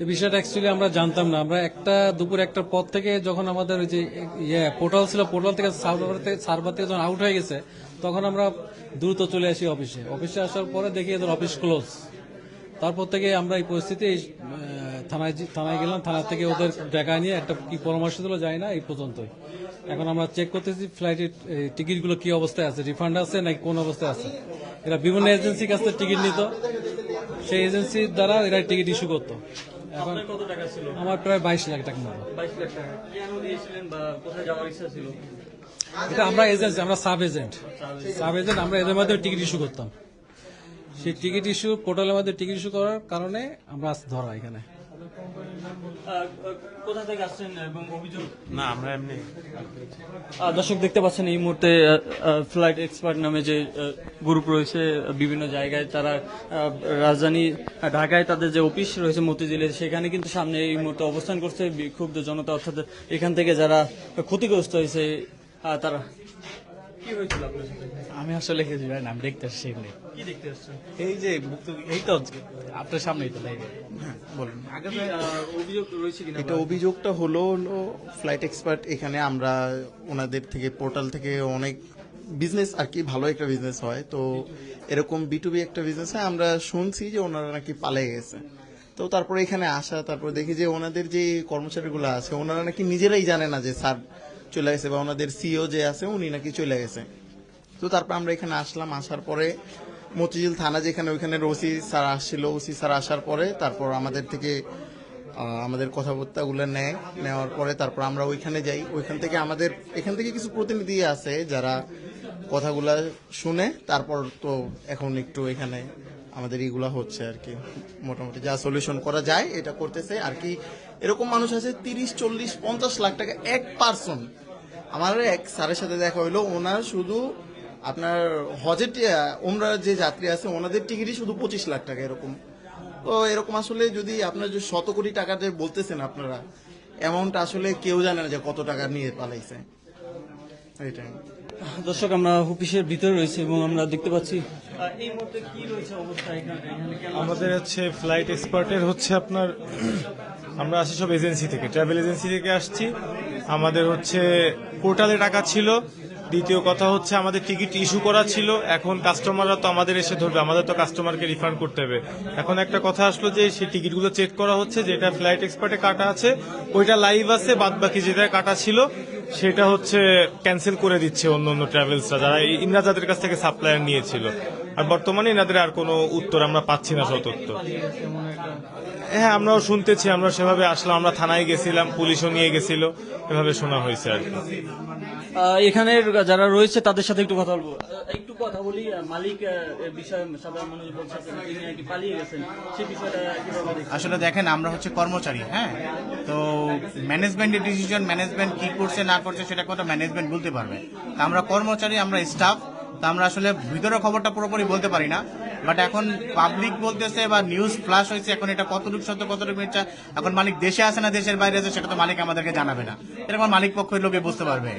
এই বিষয়টা অ্যাকচুয়ালি আমরা জানতাম না। আমরা একটা দুপুর একটার পর থেকে যখন আমাদের ওই যে ইয়ে পোর্টাল ছিল পোর্টাল থেকে সার্ভার থেকে সার্ভার থেকে যখন আউট হয়ে গেছে, তখন আমরা দ্রুত চলে আসি অফিসে অফিসে আসার পরে দেখি এদের অফিস ক্লোজ তারপর থেকে আমরা এই পরিস্থিতি থানায় থানায় গেলাম। থানা থেকে ওদের দেখা নিয়ে একটা কি পরামর্শ দিল যায় না, এই পর্যন্তই। এখন আমরা চেক করতেছি ফ্লাইটের টিকিটগুলো কি অবস্থায় আছে রিফান্ড আছে নাকি কোন অবস্থায় আছে? এরা বিভিন্ন এজেন্সির কাছ থেকে টিকিট নিত। সেই এজেন্সির দ্বারা এরা টিকিট ইস্যু করতো। এখন আমার প্রায় বাইশ লাখ টাকা মতো। এটা আমরা এজেন্ট আমরা সাব এজেন্ট সাব এজেন্ট আমরা এদের মাধ্যমে টিকিট ইস্যু করতাম। সেই টিকিট ইস্যু পোর্টালের মধ্যে টিকিট ইস্যু করার কারণে আমরা ধরা এখানে। কোথা থেকে আসছেন এবং অভিযোগ? না আমরা এমনি দর্শক দেখতে পাচ্ছেন এই মুহূর্তে ফ্লাইট এক্সপার্ট নামে যে গ্রুপ রয়েছে বিভিন্ন জায়গায় তারা রাজধানী ঢাকায় তাদের যে অফিস রয়েছে মতিঝিলে সেখানে কিন্তু সামনে এই মুহূর্তে অবস্থান করছে। বিক্ষুব্ধ জনতা অর্থাৎ এখান থেকে যারা ক্ষতিগ্রস্ত হয়েছে তারা। কি হয়েছিল আপনার সাথে? আমি আসলে কিছু জানি না আমি দেখতে আসছি এমনি। কি দেখতে আসছেন? এই যে ভুক্তভোগী- এই তো আপনার সামনেই তো লাইভে বলুন। আগে অভিযোগ রয়েছে কিনা? এটা অভিযোগটা হলো হলো ফ্লাইট এক্সপার্ট এখানে আমরা ওনাদের থেকে পোর্টাল থেকে অনেক বিজনেস আর কি ভালো একটা বিজনেস হয়। তো এরকম বিটুবি একটা বিজনেস হয় আমরা শুনছি যে ওনারা নাকি পালিয়ে গেছে। তো তারপরে এখানে আসা তারপর দেখি যে ওনাদের যে কর্মচারীগুলো আছে ওনারা নাকি নিজেরাই জানে না যে স্যার চলে গেছে বা ওনাদের সিও যে আছে, উনি নাকি চলে গেছে। তো তারপর আমরা এখানে আসলাম, আসার পরে মতিঝিল থানা যেখানে ওইখানে ওসি স্যার আসছিল, ওসি স্যার আসার পরে তারপর আমাদের থেকে আমাদের কথাবার্তাগুলো নেয়, নেওয়ার পরে তারপর আমরা ওইখানে যাই। ওইখান থেকে আমাদের, এখান থেকে কিছু প্রতিনিধি আছে যারা কথাগুলা শুনে, তারপর তো এখন একটু এখানে আমাদের এগুলা হচ্ছে আর কি। মোটামুটি যা সলিউশন করা যায়, এটা করতেছে। আর কি এরকম মানুষ আছে তিরিশ চল্লিশ পঞ্চাশ লাখ টাকা এক পার্সন আমার এক স্যারের সাথে দেখা হইল ওনার শুধু আপনার হজের ওমরা যে যাত্রী আছে ওনাদের টিকিটই শুধু পঁচিশ লাখ টাকা এরকম। তো এরকম আসলে যদি আপনার যে শত কোটি টাকা যে বলতেছেন আপনারা অ্যামাউন্ট আসলে কেউ জানে না যে কত টাকা নিয়ে পালাইছে। এটাই দর্শক আমরা অফিসের ভিতরে রয়েছে এবং আমরা দেখতে পাচ্ছি এই মুহূর্তে কি রয়েছে অবস্থা এখানে? এখানে কেন আমাদের হচ্ছে ফ্লাইট এক্সপার্টের হচ্ছে আপনার আমরা আসি সব এজেন্সি থেকে, ট্রাভেল এজেন্সি থেকে আসছি। আমাদের হচ্ছে পোর্টালে টাকা ছিল। দ্বিতীয় কথা হচ্ছে আমাদের টিকিট ইস্যু করা ছিল। এখন কাস্টমাররা তো আমাদের এসে ধরবে, আমাদের তো কাস্টমারকে রিফান্ড করতে হবে। এখন একটা কথা আসলো যে সেই টিকিটগুলো চেক করা হচ্ছে, যেটা ফ্লাইট এক্সপার্টে কাটা আছে, ওইটা লাইভ আছে বাদ বাকি যেটা কাটা ছিল, সেটা হচ্ছে ক্যান্সেল করে দিচ্ছে অন্য অন্য ট্রাভেলসরা, যারা এই কাছ থেকে সাপ্লায়ার নিয়েছিল। আর বর্তমানে এনাদের আর কোনো উত্তর আমরা পাচ্ছি না সতর্ক হ্যাঁ আমরাও শুনতেছি আমরা সেভাবে আসলাম আমরা থানায় গেছিলাম পুলিশও নিয়ে গেছিল এভাবে শোনা হয়েছে আর কি। আহ, এখানের যারা রয়েছে তাদের সাথে একটু কথা বলব। একটু কথা বলি মালিক আহ, সাধারণ মানুষ বলছে তিনি পালিয়ে গেছেন। সেই বিষয়টা আসলে দেখেন আমরা হচ্ছে কর্মচারী হ্যাঁ? তো ম্যানেজমেন্টের ডিসিশন ম্যানেজমেন্ট কি করছে না করছে সেটা কথা ম্যানেজমেন্ট বলতে পারবে। আমরা কর্মচারী আমরা স্টাফ তা আমরা আসলে ভিতরের খবরটা পুরোপুরি বলতে পারি না। বাট এখন পাবলিক বলতেছে বা নিউজ ফ্লাশ হয়েছে এখন এটা কতটুকু সত্য কতটুকু মিথ্যা এখন মালিক দেশে আসে না দেশের বাইরে আছে সেটা তো মালিক আমাদেরকে জানাবে না। এরকম মালিক পক্ষের লোকে বুঝতে পারবে।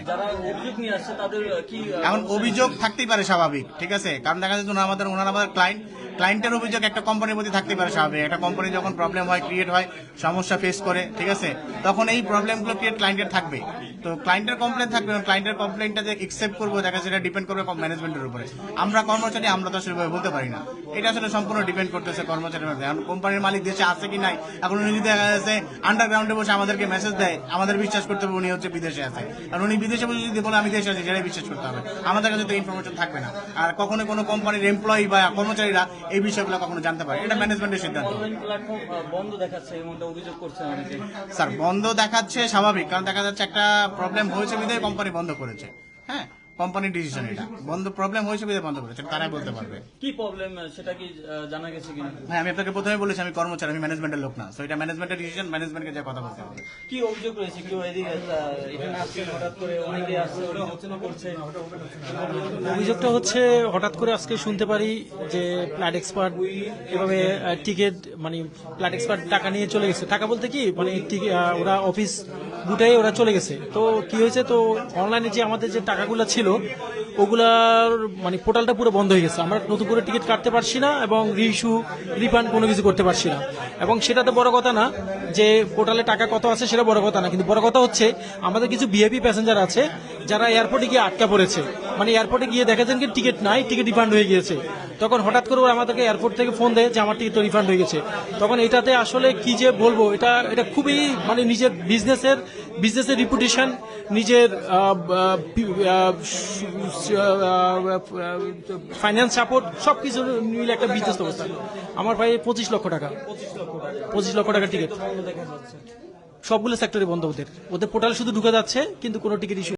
এখন অভিযোগ থাকতেই পারে স্বাভাবিক ঠিক আছে? কারণ দেখা যাচ্ছে ওনারা আমাদের ওনার আমাদের ক্লায়েন্ট ক্লায়েন্টের অভিযোগ একটা কোম্পানির প্রতি থাকতে পারে স্বাভাবিক। একটা কোম্পানি যখন প্রবলেম হয় ক্রিয়েট হয়, সমস্যা ফেস করে, ঠিক আছে? তখন এই প্রবলেমগুলো ক্রিয়েট ক্লায়েন্টের থাকবে। তো ক্লায়েন্টের কমপ্লেন থাকবে ক্লায়েন্টের কমপ্লেনটা যে একসেপ্ট করব, দেখা সেটা ডিপেন্ড করবে ম্যানেজমেন্টের উপরে। আমরা কর্মচারী, আমরা তো সেভাবে বলতে পারি না। এটা আসলে সম্পূর্ণ ডিপেন্ড করতেছে কর্মচারীর মধ্যে। এখন কোম্পানির মালিক দেশে আছে কি নাই, এখন উনি দেখা যাচ্ছে আন্ডারগ্রাউন্ডে বসে আমাদেরকে মেসেজ দেয়, আমাদের বিশ্বাস করতে হবে উনি হচ্ছে বিদেশে আছে। আর উনি বিদেশে বসে যদি বলে, আমি দেশে আছি, সেটাই বিশ্বাস করতে হবে। আমাদের কাছে তো ইনফরমেশন থাকবে না। আর কখনো কোনো কোম্পানির এমপ্লয়ি বা কর্মচারীরা এই বিষয়গুলো কখনো জানতে পারে এটা ম্যানেজমেন্টের সিদ্ধান্ত। বন্ধ দেখাচ্ছে অভিযোগ করছে স্যার, বন্ধ দেখাচ্ছে স্বাভাবিক, কারণ দেখা যাচ্ছে একটা প্রবলেম হয়েছে বিধায়, কোম্পানি বন্ধ করেছে। হ্যাঁ কোম্পানির ডিসিশন এটা। বন্ধ প্রবলেম হয়েছে বিধায় বন্ধ করেছে তারাই বলতে পারবে। কি প্রবলেম সেটা কি জানা গেছে কিনা? হ্যাঁ আমি আপনাকে প্রথমে বলেছি আমি কর্মচারী আমি ম্যানেজমেন্টের লোক না। তো এটা ম্যানেজমেন্টের ডিসিশন ম্যানেজমেন্টকে যা কথা বলতে হবে। কি অভিযোগ রয়েছে? কেউ এদিকে এখানে আসছে হঠাৎ করে অনেকে আসছে অভিযোগ করছে। অভিযোগটা হচ্ছে হঠাৎ করে আজকে শুনতে পারি যে প্ল্যাট এক্সপার্ট এভাবে টিকিট মানে প্ল্যাট এক্সপার্ট টাকা নিয়ে চলে গেছে। টাকা বলতে কি মানে ওরা অফিস দুটাই ওরা চলে গেছে। তো কি হয়েছে? তো অনলাইনে যে আমাদের যে টাকাগুলো ছিল, ওগুলার মানে পোর্টালটা পুরো বন্ধ হয়ে গেছে। আমরা নতুন করে টিকিট কাটতে পারছি না এবং রিইস্যু রিফান্ড কোনো কিছু করতে পারছি না। এবং সেটা তো বড় কথা না যে পোর্টালে টাকা কত আছে সেটা বড় কথা না। কিন্তু বড় কথা হচ্ছে, আমাদের কিছু ভিআইপি প্যাসেঞ্জার আছে, যারা এয়ারপোর্টে গিয়ে আটকা পড়েছে। মানে এয়ারপোর্টে গিয়ে দেখেছেন কি টিকিট নাই, টিকিট রিফান্ড হয়ে গিয়েছে। তখন হঠাৎ করে ওরা আমাদেরকে এয়ারপোর্ট থেকে ফোন দেয় যে আমার টিকিট তো রিফান্ড হয়ে গেছে। তখন এটাতে আসলে কি যে বলব, এটা এটা খুবই মানে নিজের বিজনেসের বিজনেসের রিপুটেশন নিজের ফাইন্যান্স সাপোর্ট সব কিছু মিলে একটা বিজনেস অবস্থা। আমার ভাই পঁচিশ লক্ষ টাকা। পঁচিশ লক্ষ টাকা টিকিট সবগুলো সেক্টরে বন্ধ ওদের। ওদের পোর্টাল শুধু ঢুকে যাচ্ছে, কিন্তু কোনো টিকিট ইস্যু